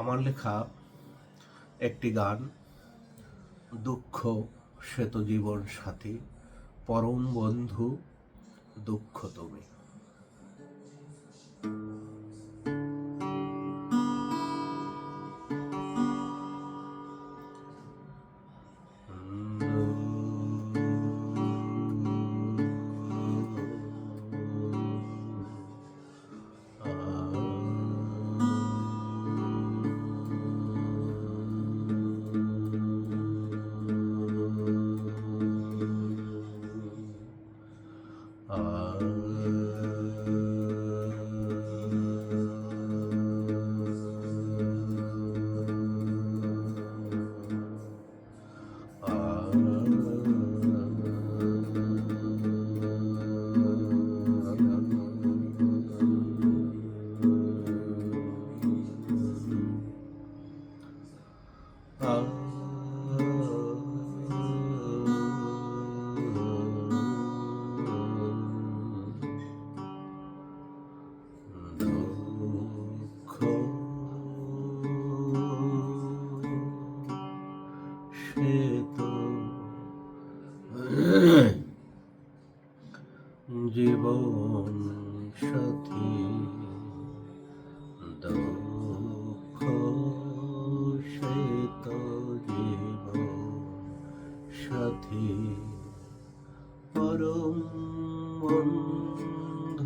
আমার লেখা একটি গান দুঃখ শ্বেত জীবন সাথী পরম বন্ধু দুঃখ তুমি। জীবন সাথে পরম অন্ধ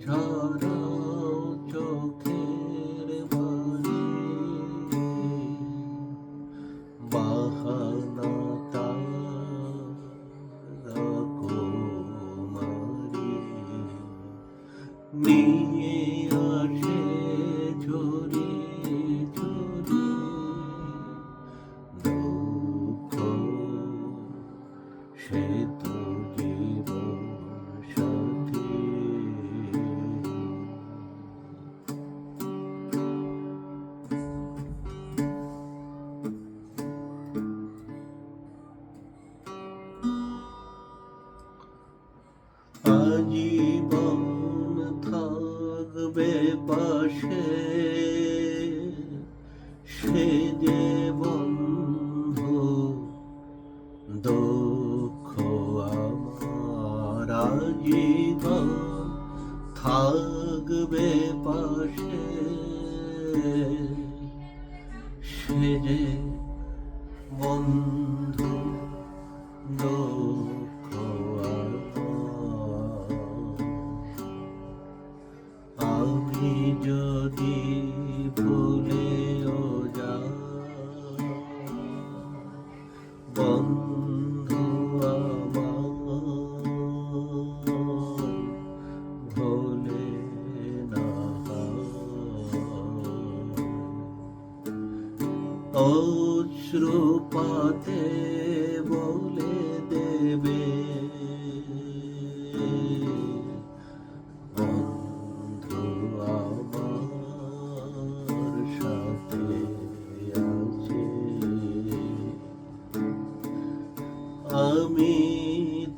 ঝরা চোখের বাড়ি বাহানা তারা কুমারী নিয়ে ফিরে বন্ধু দুঃখ আমি যদি ভুলেও যা বন্ধু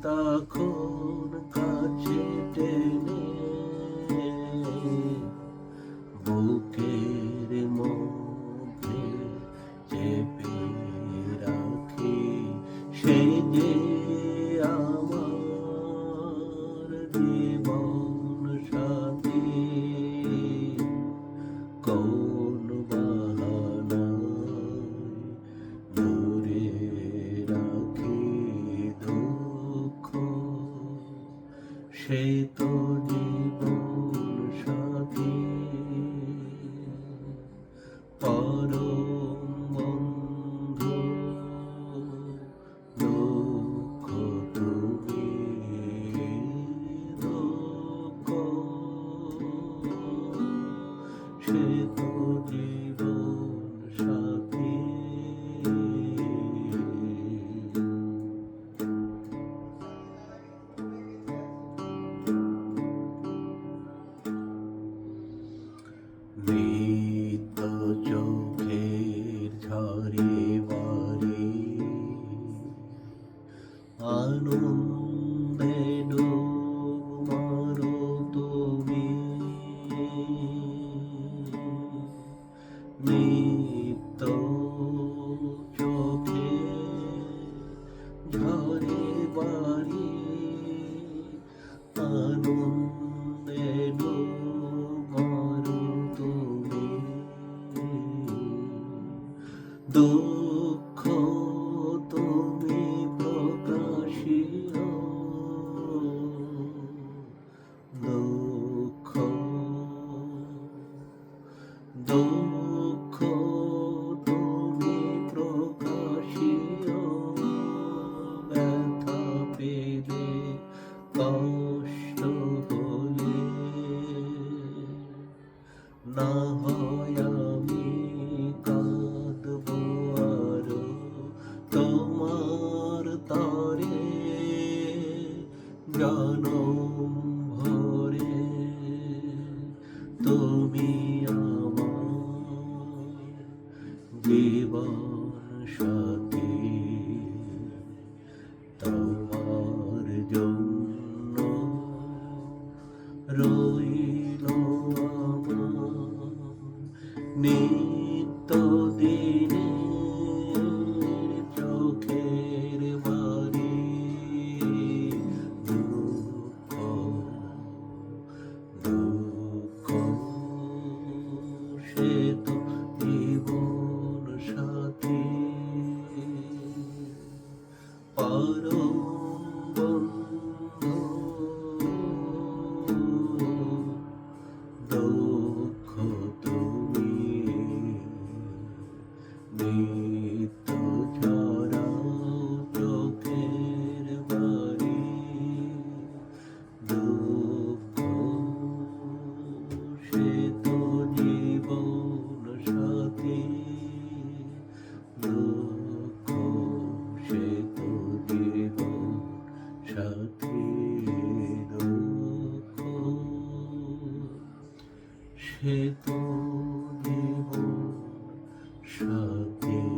তখন কাছে টেনে বুকের মধ্যে চেপে রাখি সে যে আমার জীবন। Signore. Luciano. দুঃখ 彻底